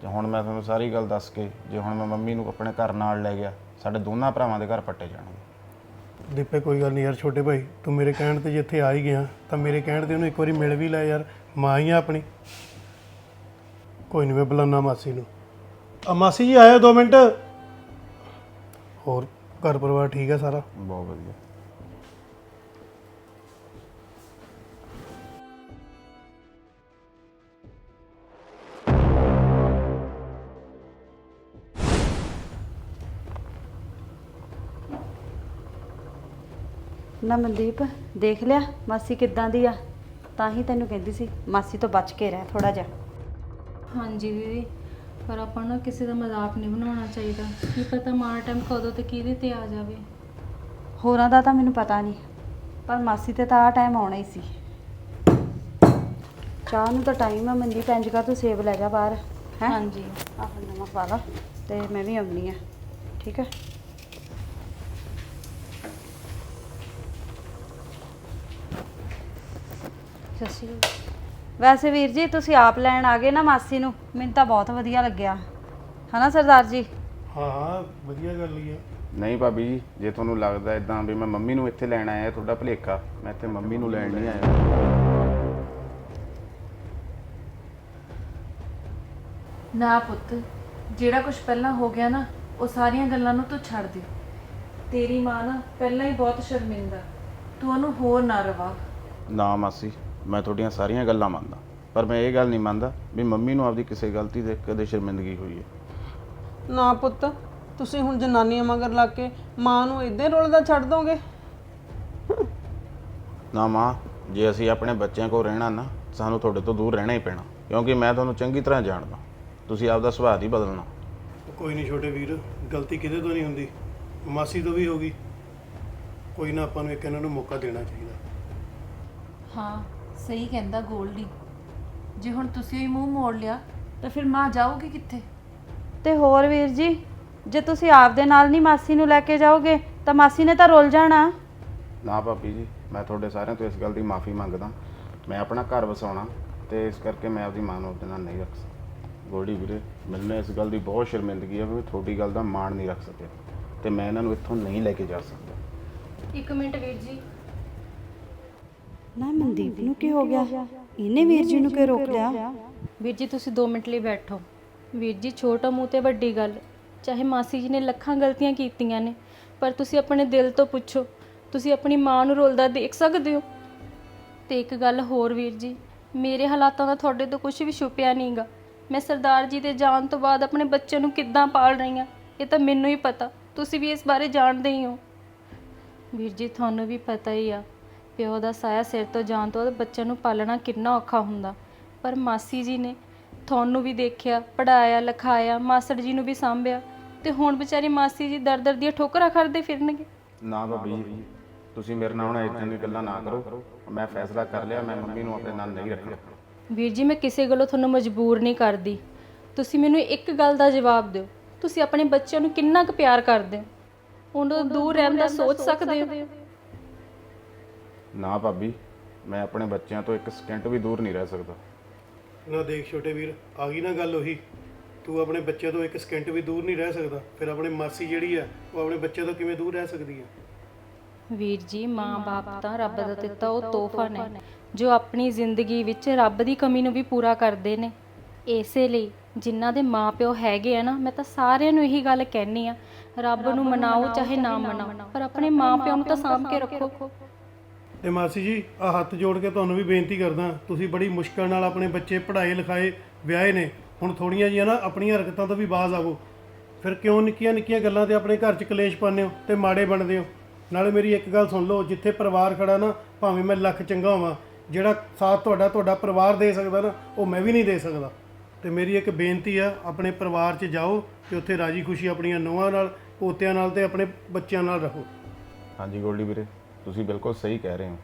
ਜੇ ਹੁਣ ਮੈਂ ਤੁਹਾਨੂੰ ਸਾਰੀ ਗੱਲ ਦੱਸ ਕੇ ਜੇ ਹੁਣ ਮੈਂ ਮੰਮੀ ਨੂੰ ਆਪਣੇ ਘਰ ਨਾਲ ਲੈ ਗਿਆ ਸਾਡੇ ਦੋਨਾਂ ਭਰਾਵਾਂ ਦੇ ਘਰ ਪੱਟੇ ਜਾਣਗੇ। ਦੀਪੇ ਕੋਈ ਗੱਲ ਨਹੀਂ ਯਾਰ ਛੋਟੇ ਭਾਈ ਤੂੰ ਮੇਰੇ ਕਹਿਣ ਤੇ ਜਿੱਥੇ ਆ ਹੀ ਗਿਆ ਤਾਂ ਮੇਰੇ ਕਹਿਣ ਤੇ ਉਹਨੂੰ ਇੱਕ ਵਾਰੀ ਮਿਲ ਵੀ ਲੈ ਯਾਰ। ਮਾਂ ਹੀ ਆ ਆਪਣੀ। ਕੋਈ ਨਹੀਂ ਮੈਂ ਬੁਲਾਨਾ ਮਾਸੀ ਨੂੰ। ਆ ਮਾਸੀ ਜੀ ਆਇਆ 2 ਮਿੰਟ। ਹੋਰ ਘਰ ਪਰਿਵਾਰ ਠੀਕ ਹੈ ਸਾਰਾ? ਬਹੁਤ ਵਧੀਆ। ਨਾ ਮਨਦੀਪ ਦੇਖ ਲਿਆ ਮਾਸੀ ਕਿੱਦਾਂ ਦੀ ਆ? ਤਾਂ ਹੀ ਤੈਨੂੰ ਕਹਿੰਦੀ ਸੀ ਮਾਸੀ ਤੋਂ ਬਚ ਕੇ ਰਹਿ ਥੋੜਾ ਜਿਹਾ। ਹਾਂਜੀ ਦੀਦੀ ਪਰ ਆਪਾਂ ਨੂੰ ਨਾ ਕਿਸੇ ਦਾ ਮਜ਼ਾਕ ਨਹੀਂ ਬਣਾਉਣਾ ਚਾਹੀਦਾ। ਕੀ ਪਤਾ ਮਾਰ ਟਾਈਮ ਕਦੋਂ ਤੇ ਕਿਹਦੇ ਤੇ ਆ ਜਾਵੇ। ਹੋਰਾਂ ਦਾ ਤਾਂ ਮੈਨੂੰ ਪਤਾ ਨਹੀਂ ਪਰ ਮਾਸੀ ਤੇ ਤਾਂ ਆ ਟਾਈਮ ਆਉਣਾ ਹੀ ਸੀ। ਚਾਹ ਨੂੰ ਤਾਂ ਟਾਈਮ ਆ ਮਨਦੀਪ ਇੰਜ ਕਰ ਤੂੰ ਸੇਬ ਲੈ ਜਾ ਬਾਹਰ ਹੈ? ਹਾਂਜੀ। ਆਹ ਨਵਾਂ ਪਾ ਲਾ ਤੇ ਮੈਂ ਵੀ ਆਉਣੀ ਆ ਠੀਕ ਹੈ ਸਤਿ ਸ਼੍ਰੀ ਅਕਾਲ। ਵੈਸੇ ਵੀਰ ਜੀ ਤੁਸੀਂ ਆਪ ਲੈਣ ਆ ਗਏ ਨਾ ਮਾਸੀ ਨੂੰ ਮੈਨੂੰ ਤਾਂ ਬਹੁਤ ਵਧੀਆ ਲੱਗਿਆ। ਹਨਾ ਸਰਦਾਰ ਜੀ? ਹਾਂ ਹਾਂ ਵਧੀਆ ਗੱਲ ਹੀ ਆ। ਨਹੀਂ ਭਾਬੀ ਜੀ ਜੇ ਤੁਹਾਨੂੰ ਲੱਗਦਾ ਇਦਾਂ ਵੀ ਮੈਂ ਮੰਮੀ ਨੂੰ ਇੱਥੇ ਲੈਣ ਆਇਆ ਤੁਹਾਡਾ ਭੁਲੇਖਾ ਮੈਂ ਇੱਥੇ ਮੰਮੀ ਨੂੰ ਲੈਣ ਨਹੀਂ ਆਇਆ। ਨਾ ਪੁੱਤ ਜਿਹੜਾ ਕੁਝ ਪਹਿਲਾਂ ਹੋ ਗਿਆ ਨਾ ਉਹ ਸਾਰੀਆਂ ਗੱਲਾਂ ਨੂੰ ਤੂੰ ਛੱਡ ਦੇ। ਤੇਰੀ ਮਾਂ ਨਾ ਪਹਿਲਾਂ ਹੀ ਬਹੁਤ ਸ਼ਰਮਿੰਦਾ। ਤੂੰ ਉਹਨੂੰ ਹੋਰ ਨਾ ਰਵਾ। ਨਾ ਮਾਸੀ ਮੈਂ ਤੁਹਾਡੀਆਂ ਸਾਰੀਆਂ ਗੱਲਾਂ ਮੰਨਦਾ। ਪਰ ਮੈਂ ਇਹ ਗੱਲ ਨਹੀਂ ਮੰਨਦਾ ਵੀ ਮੰਮੀ ਨੂੰ ਆਪਦੀ ਕਿਸੇ ਗਲਤੀ ਤੇ ਕਦੇ ਸ਼ਰਮਿੰਦਗੀ ਹੋਈ ਹੈ। ਨਾ ਪੁੱਤ ਤੁਸੀਂ ਹੁਣ ਜਨਾਨੀਆਂ ਮਗਰ ਲੱਗ ਕੇ ਮਾਂ ਨੂੰ ਇਦਾਂ ਰੁਲਦਾ ਛੱਡ ਦੋਗੇ? ਨਾ ਮਾਂ ਜੇ ਅਸੀਂ ਆਪਣੇ ਬੱਚਿਆਂ ਕੋਲ ਰਹਿਣਾ ਨਾ ਸਾਨੂੰ ਤੁਹਾਡੇ ਤੋਂ ਦੂਰ ਰਹਿਣਾ ਹੀ ਪੈਣਾ ਕਿਉਂਕਿ ਮੈਂ ਤੁਹਾਨੂੰ ਚੰਗੀ ਤਰ੍ਹਾਂ ਜਾਣਦਾ। ਤੁਸੀਂ ਆਪਦਾ ਸੁਭਾਅ ਹੀ ਬਦਲਣਾ। ਕੋਈ ਨਹੀਂ ਛੋਟੇ ਵੀਰ ਗਲਤੀ ਕਿਤੇ ਤੋਂ ਨਹੀਂ ਹੁੰਦੀ ਮਾਸੀ ਤੋਂ ਵੀ ਹੋ ਗਈ। ਕੋਈ ਨਾ ਆਪਾਂ ਨੂੰ ਇੱਕ ਇਹਨਾਂ ਨੂੰ ਮੌਕਾ ਦੇਣਾ ਚਾਹੀਦਾ। ਹਾਂ। ਸਹੀ ਕਹਿੰਦਾ ਗੋਲਡੀ। ਜੇ ਹੁਣ ਤੁਸੀਂ ਹੀ ਮੂੰਹ ਮੋੜ ਲਿਆ ਤਾਂ ਫਿਰ ਮਾਂ ਜਾਊਗੀ ਕਿੱਥੇ? ਤੇ ਹੋਰ ਵੀਰ ਜੀ ਜੇ ਤੁਸੀਂ ਆਪਦੇ ਨਾਲ ਨਹੀਂ ਮਾਸੀ ਨੂੰ ਲੈ ਕੇ ਜਾਓਗੇ ਤਾਂ ਮਾਸੀ ਨੇ ਤਾਂ ਰੁੱਲ ਜਾਣਾ। ਨਾ ਭਾਬੀ ਜੀ ਮੈਂ ਤੁਹਾਡੇ ਸਾਰਿਆਂ ਤੋਂ ਇਸ ਗੱਲ ਦੀ ਮਾਫੀ ਮੰਗਦਾ। ਮੈਂ ਆਪਣਾ ਘਰ ਵਸਾਉਣਾ ਤੇ ਇਸ ਕਰਕੇ ਮੈਂ ਆਪਦੀ ਮਾਂ ਨੂੰ ਆਪਣੇ ਨਾਲ ਨਹੀਂ ਰੱਖ ਸਕਦਾ। ਗੋਲਡੀ ਵੀਰੇ ਮੈਨੂੰ ਇਸ ਗੱਲ ਦੀ ਬਹੁਤ ਸ਼ਰਮਿੰਦਗੀ ਹੈ ਵੀ ਮੈਂ ਤੁਹਾਡੀ ਗੱਲ ਦਾ ਮਾਣ ਨਹੀਂ ਰੱਖ ਸਕਿਆ ਤੇ ਮੈਂ ਇਹਨਾਂ ਨੂੰ ਇੱਥੋਂ ਨਹੀਂ ਲੈ ਕੇ ਜਾ ਸਕਦਾ। ਇੱਕ ਮਿੰਟ ਵੀਰ ਜੀ ਨਾ ਮਨਦੀਪ ਨੂੰ ਕੀ ਹੋ ਗਿਆ? ਇਹਨੇ ਵੀਰ ਜੀ ਨੂੰ ਕਿਉਂ ਰੋਕ ਲਿਆ ਵੀਰ ਜੀ, ਤੁਸੀਂ 2 ਮਿੰਟ ਲਈ ਬੈਠੋ। ਵੀਰ ਜੀ, ਛੋਟਾ ਮੂੰਹ ਤੇ ਵੱਡੀ ਗੱਲ। ਚਾਹੇ ਮਾਸੀ ਜੀ ਨੇ ਲੱਖਾਂ ਗਲਤੀਆਂ ਕੀਤੀਆਂ ਨੇ, ਪਰ ਤੁਸੀਂ ਆਪਣੇ ਦਿਲ ਤੋਂ ਪੁੱਛੋ, ਤੁਸੀਂ ਆਪਣੀ ਮਾਂ ਨੂੰ ਰੋਲਦਾ ਦੇਖ ਸਕਦੇ ਹੋ? ਤੇ ਇੱਕ ਗੱਲ ਹੋਰ ਵੀਰ ਜੀ, ਮੇਰੇ ਹਾਲਾਤਾਂ ਦਾ ਤੁਹਾਡੇ ਤੋਂ ਕੁਝ ਵੀ ਛੁਪਿਆ ਨਹੀਂਗਾ। ਮੈਂ ਸਰਦਾਰ ਜੀ ਦੇ ਜਾਣ ਤੋਂ ਬਾਅਦ ਆਪਣੇ ਬੱਚੇ ਨੂੰ ਕਿੱਦਾਂ ਪਾਲ ਰਹੀ ਹਾਂ, ਇਹ ਤਾਂ ਮੈਨੂੰ ਹੀ ਪਤਾ। ਤੁਸੀਂ ਵੀ ਇਸ ਬਾਰੇ ਜਾਣਦੇ ਹੀ ਹੋ। ਵੀਰ ਜੀ, ਤੁਹਾਨੂੰ ਵੀ ਪਤਾ ਹੀ ਆ ਪਿਓ ਦਾ ਸਾਇਆ ਸਿਰ ਤੋਂ ਜਾਣ ਤੋਂ ਬਾਅਦ ਬੱਚਿਆਂ ਨੂੰ ਪਾਲਣਾ ਕਿੰਨਾ ਔਖਾ ਹੁੰਦਾ। ਪਰ ਮਾਸੀ ਜੀ ਨੇ ਤੁਹਾਨੂੰ ਵੀ ਦੇਖਿਆ ਪੜਾਇਆ ਲਿਖਾਇਆ ਮਾਸੜ ਜੀ ਨੂੰ ਵੀ ਸਾਂਭਿਆ ਤੇ ਹੁਣ ਵਿਚਾਰੀ ਮਾਸੀ ਜੀ ਦਰ ਦਰ ਦੀਆਂ ਠੋਕਰਾਂ ਖੜਦੇ ਫਿਰਨਗੇ। ਨਾ ਭਾਬੀ ਜੀ ਤੁਸੀਂ ਮੇਰੇ ਨਾਲ ਹੁਣ ਇਦਾਂ ਦੀਆਂ ਗੱਲਾਂ ਨਾ ਕਰੋ। ਮੈਂ ਫੈਸਲਾ ਕਰ ਲਿਆ ਮੈਂ ਮੰਮੀ ਨੂੰ ਆਪਣੇ ਨਾਲ ਨਹੀਂ ਰੱਖਣਾ। ਵੀਰ ਜੀ ਮੈਂ ਕਿਸੇ ਗੱਲੋਂ ਤੁਹਾਨੂੰ ਮਜਬੂਰ ਨਹੀਂ ਕਰਦੀ। ਤੁਸੀਂ ਮੈਨੂੰ ਇੱਕ ਗੱਲ ਦਾ ਜਵਾਬ ਦਿਓ। ਤੁਸੀਂ ਆਪਣੇ ਬੱਚਿਆਂ ਨੂੰ ਕਿੰਨਾ ਕੁ ਪਿਆਰ ਕਰਦੇ ਹੋ? ਉਹਨਾਂ ਤੋਂ ਦੂਰ ਰਹਿਣ ਦਾ ਸੋਚ ਸਕਦੇ ਹੋ। ਨਾ ਭਾਬੀ ਮੈਂ ਆਪਣੇ ਬੱਚਿਆਂ ਤੋਂ ਇੱਕ ਸਕਿੰਟ ਵੀ ਦੂਰ ਨਹੀਂ ਰਹਿ ਸਕਦਾ। ਨਾ ਦੇਖ ਛੋਟੇ ਵੀਰ ਆ ਗਈ ਨਾ ਗੱਲ ਉਹੀ। ਤੂੰ ਆਪਣੇ ਬੱਚੇ ਤੋਂ ਇੱਕ ਸਕਿੰਟ ਵੀ ਦੂਰ ਨਹੀਂ ਰਹਿ ਸਕਦਾ। ਫਿਰ ਆਪਣੇ ਮਾਸੀ ਜਿਹੜੀ ਆ ਉਹ ਆਪਣੇ ਬੱਚੇ ਤੋਂ ਕਿਵੇਂ ਦੂਰ ਰਹਿ ਸਕਦੀ ਹੈ ਵੀਰ ਜੀ ਮਾਂ-ਬਾਪ ਤਾਂ ਰੱਬ ਦਾ ਦਿੱਤਾ ਉਹ ਤੋਹਫਾ ਨੇ। ਜੋ ਆਪਣੀ ਜ਼ਿੰਦਗੀ ਵਿੱਚ ਰੱਬ ਦੀ ਕਮੀ ਨੂੰ ਵੀ ਪੂਰਾ ਕਰਦੇ ਨੇ। ਇਸੇ ਲਈ ਜਿਨ੍ਹਾਂ ਦੇ ਮਾਪਿਓ ਹੈਗੇ ਆ ਨਾ ਮੈਂ ਤਾਂ ਸਾਰਿਆਂ ਨੂੰ ਇਹੀ ਗੱਲ ਕਹਿਣੀ ਆ। ਰੱਬ ਨੂੰ ਮਨਾਓ ਚਾਹੇ ਨਾ ਮਨਾਓ। ਪਰ ਆਪਣੇ ਮਾਪਿਆਂ ਨੂੰ ਤਾਂ ਸਾਂਭ ਕੇ ਰੱਖੋ। ਤੇ ਮਾਸੀ ਜੀ ਆ ਹੱਥ ਜੋੜ ਕੇ ਤੁਹਾਨੂੰ ਵੀ ਬੇਨਤੀ ਕਰਦਾ, ਤੁਸੀਂ ਬੜੀ ਮੁਸ਼ਕਲ ਨਾਲ ਆਪਣੇ ਬੱਚੇ ਪੜ੍ਹਾਏ ਲਿਖਾਏ ਵਿਆਹੇ ਨੇ। ਹੁਣ ਥੋੜੀਆਂ ਜੀਆਂ ਨਾ ਆਪਣੀਆਂ ਹਰਕਤਾਂ ਤੋਂ ਵੀ ਬਾਜ਼ ਆਵੋ। ਫਿਰ ਕਿਉਂ ਨਿੱਕੀਆਂ ਨਿੱਕੀਆਂ ਗੱਲਾਂ ਤੇ ਆਪਣੇ ਘਰ 'ਚ ਕਲੇਸ਼ ਪਾਉਂਦੇ ਹੋ ਤੇ ਮਾੜੇ ਬਣਦੇ ਹੋ? ਨਾਲੇ ਮੇਰੀ ਇੱਕ ਗੱਲ ਸੁਣ ਲਓ, ਜਿੱਥੇ ਪਰਿਵਾਰ ਖੜਾ ਨਾ, ਭਾਵੇਂ ਮੈਂ ਲੱਖ ਚੰਗਾ ਹੋਵਾਂ, ਜਿਹੜਾ ਸਾਥ ਤੁਹਾਡਾ ਤੁਹਾਡਾ ਪਰਿਵਾਰ ਦੇ ਸਕਦਾ ਨਾ, ਉਹ ਮੈਂ ਵੀ ਨਹੀਂ ਦੇ ਸਕਦਾ। ਤੇ ਮੇਰੀ ਇੱਕ ਬੇਨਤੀ ਆ, ਆਪਣੇ ਪਰਿਵਾਰ 'ਚ ਜਾਓ ਤੇ ਉੱਥੇ ਰਾਜੀ ਖੁਸ਼ੀ ਆਪਣੀਆਂ ਨੂੰਹਾਂ ਨਾਲ, ਪੋਤਿਆਂ ਨਾਲ ਤੇ ਆਪਣੇ ਬੱਚਿਆਂ ਨਾਲ ਰਹੋ ਹਾਂਜੀ, ਗੋਲਡੀ ਵੀਰੇ। ਤੁਸੀਂ ਬਿਲਕੁਲ ਸਹੀ ਕਹਿ ਰਹੇ ਹੋ।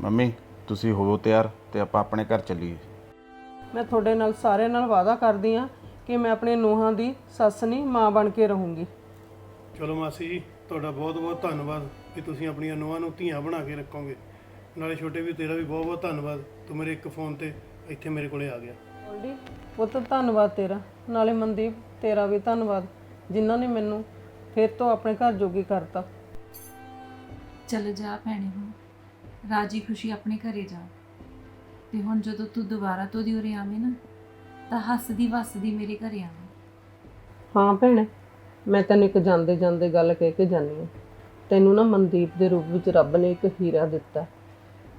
ਮੰਮੀ ਤੁਸੀਂ ਹੋਵੋ ਤਿਆਰ ਤੇ ਆਪਾਂ ਆਪਣੇ ਘਰ ਚੱਲੀਏ। ਮੈਂ ਤੁਹਾਡੇ ਨਾਲ ਸਾਰਿਆਂ ਨਾਲ ਵਾਅਦਾ ਕਰਦੀ ਆ ਕਿ ਮੈਂ ਆਪਣੇ ਨੂੰਹਾਂ ਦੀ ਸੱਸ ਨਹੀਂ ਮਾਂ ਬਣ ਕੇ ਰਹੂੰਗੀ। ਚਲੋ ਮਾਸੀ ਜੀ ਤੁਹਾਡਾ ਬਹੁਤ ਬਹੁਤ ਧੰਨਵਾਦ ਕਿ ਤੁਸੀਂ ਆਪਣੀਆਂ ਨੂੰਹਾਂ ਨੂੰ ਧੀਆਂ ਬਣਾ ਕੇ ਰੱਖੋਗੇ। ਨਾਲੇ ਛੋਟੇ ਵੀ ਤੇਰਾ ਵੀ ਬਹੁਤ ਬਹੁਤ ਧੰਨਵਾਦ। ਤੂੰ ਮੇਰੇ ਇੱਕ ਫੋਨ ਤੇ ਇੱਥੇ ਮੇਰੇ ਕੋਲੇ ਆ ਗਿਆ। ਗੋਲਡੀ ਪੁੱਤ ਧੰਨਵਾਦ ਤੇਰਾ। ਨਾਲੇ ਮਨਦੀਪ ਤੇਰਾ ਵੀ ਧੰਨਵਾਦ ਜਿਨ੍ਹਾਂ ਨੇ ਮੈਨੂੰ ਫਿਰ ਤੋਂ ਆਪਣੇ ਘਰ ਜੋਗੀ ਕਰਤਾ। ਚੱਲ ਜਾ ਭੈਣੇ ਹੁਣ। ਰਾਜੀ ਖੁਸ਼ੀ ਆਪਣੇ ਘਰੇ ਜਾ। ਤੇ ਹੁਣ ਜਦੋਂ ਤੂੰ ਦੁਬਾਰਾ ਤੋਂ ਦੀ ਉਰੇ ਆਵੇਂ ਨਾ, ਤਾਂ ਹੱਸਦੀ ਵਸਦੀ ਮੇਰੇ ਘਰੇ ਆਵੇਂ। ਹਾਂ ਭੈਣੇ, ਮੈਂ ਤੈਨੂੰ ਇੱਕ ਜਾਂਦੇ ਜਾਂਦੇ ਗੱਲ ਕਹਿ ਕੇ ਜਾਨੀ ਆ ਤੈਨੂੰ ਨਾ ਮਨਦੀਪ ਦੇ ਰੂਪ ਵਿੱਚ ਰੱਬ ਨੇ ਇੱਕ ਹੀਰਾ ਦਿੱਤਾ।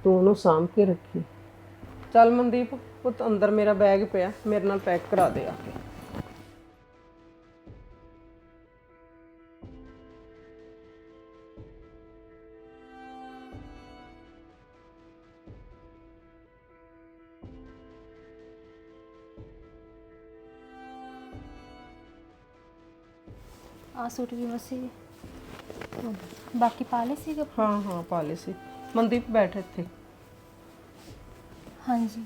ਤੂੰ ਉਹਨੂੰ ਸਾਂਭ ਕੇ ਰੱਖੀ। ਚੱਲ ਮਨਦੀਪ, ਪੁੱਤ ਅੰਦਰ ਮੇਰਾ ਬੈਗ ਪਿਆ, ਮੇਰੇ ਨਾਲ ਪੈਕ ਕਰਾ ਦੇ ਆ ਕੇ। ਸੂਟ ਵੀ ਮਸੀ ਬਾਕੀ ਪਾ ਲਏ ਸੀਗੇ ਹਾਂ ਹਾਂ ਪਾ ਲਈ ਸੀ। ਮਨਦੀਪ ਬੈਠ ਇੱਥੇ। ਹਾਂਜੀ।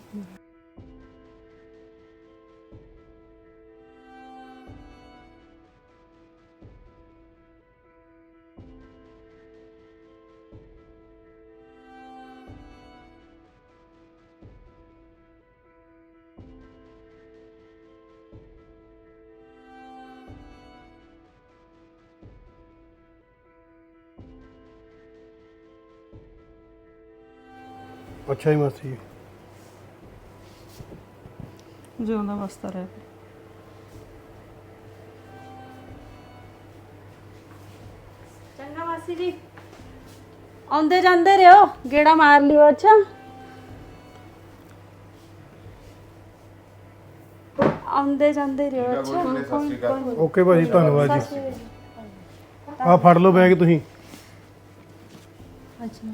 ਅੱਛਾ ਜੀ ਮਾਸੀ ਜੀ। ਜਿਉਂਦਾ ਵਸਦਾ ਰਹੇ ਚੰਗਾ ਮਾਸੀ ਜੀ। ਆਉਂਦੇ ਜਾਂਦੇ ਰਿਓ ਗੇੜਾ ਮਾਰ ਲਿਓ ਅੱਛਾ। ਆਉਂਦੇ ਜਾਂਦੇ ਰਿਓ ਅੱਛਾ। ਓਕੇ ਭਾਜੀ ਧੰਨਵਾਦ ਜੀ। ਆ ਫੜ ਲਓ ਬੈਗ ਤੁਸੀਂ। ਅੱਛਾ।